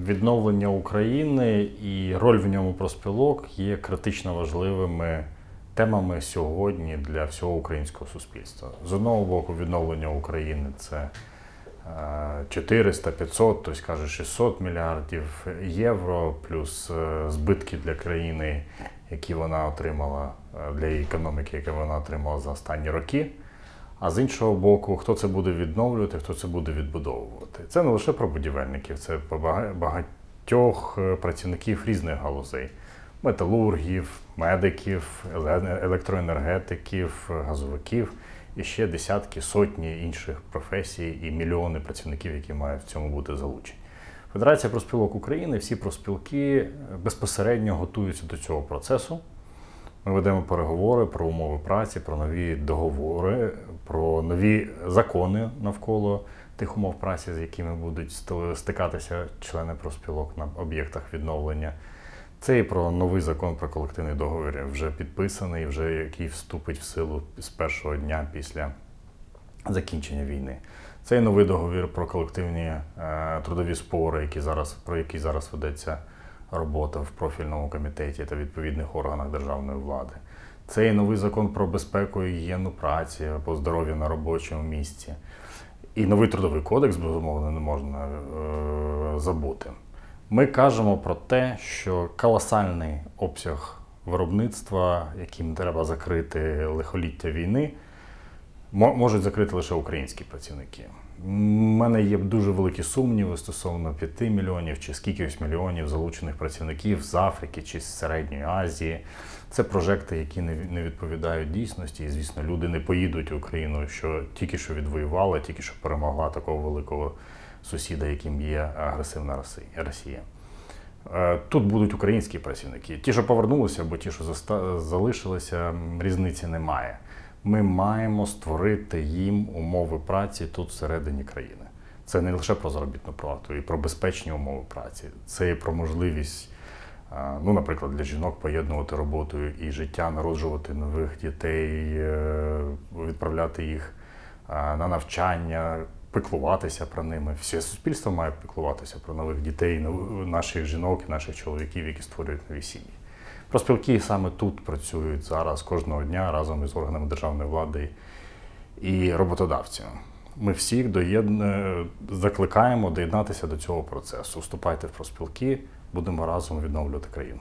Відновлення України і роль в ньому проспілок є критично важливими темами сьогодні для всього українського суспільства. З одного боку, відновлення України це е, 400, 500, хтось каже 600 мільярдів євро, плюс е, збитки для країни, які вона отримала е, для економіки, які вона отримала за останні роки. А з іншого боку, хто це буде відновлювати, хто це буде відбудовувати. Це не лише про будівельників, це про багатьох е, працівників різних галузей: металургів, медиків, електроенергетиків, газовиків і ще десятки, сотні інших професій і мільйони працівників, які мають в цьому бути залучені. Федерація профспілок України, всі профспілки е, безпосередньо готуються до цього процесу. Ми ведемо переговори про умови праці, про нові договори, про нові закони навколо тих умов праці, з якими будуть стикатися члени профспілок на об'єктах відновлення. Це і про новий закон про колективний договір, вже підписаний, вже який вступить в силу з першого дня після закінчення війни. Це і новий договір про колективні е, трудові спори, які зараз, про які зараз ведеться робота в профільному комітеті та відповідних органах державної влади. Це і новий закон про безпеку і гігієну праці або здоров'я на робочому місці. І новий трудовий кодекс, безумовно, не можна е, забути. Ми кажемо про те, що колосальний обсяг виробництва, яким треба закрити лихоліття війни, можуть закрити лише українські працівники. У мене є дуже великі сумніви стосовно 5 мільйонів чи скількись мільйонів залучених працівників з Африки чи з Середньої Азії. Це прожекти, які не відповідають дійсності. І, звісно, люди не поїдуть в Україну, що тільки що відвоювала, тільки що перемогла такого великого сусіда, яким є агресивна Росія-. Е, Тут будуть українські працівники. Ті, що повернулися, або ті, що залишилися, різниці немає. Ми маємо створити їм умови праці тут всередині країни. Це не лише про заробітну плату, і про безпечні умови праці. Це і про можливість, е, ну, наприклад, для жінок поєднувати роботу і життя, народжувати нових дітей, е, відправляти їх е, на навчання, піклуватися про ними. Все суспільство має піклуватися про нових дітей, наших жінок і наших чоловіків, які створюють нові сім'ї. Проспілки саме тут працюють зараз кожного дня разом із органами державної влади і роботодавцями. Ми всіх доєдна... закликаємо доєднатися до цього процесу. Вступайте в проспілки, будемо разом відновлювати країну.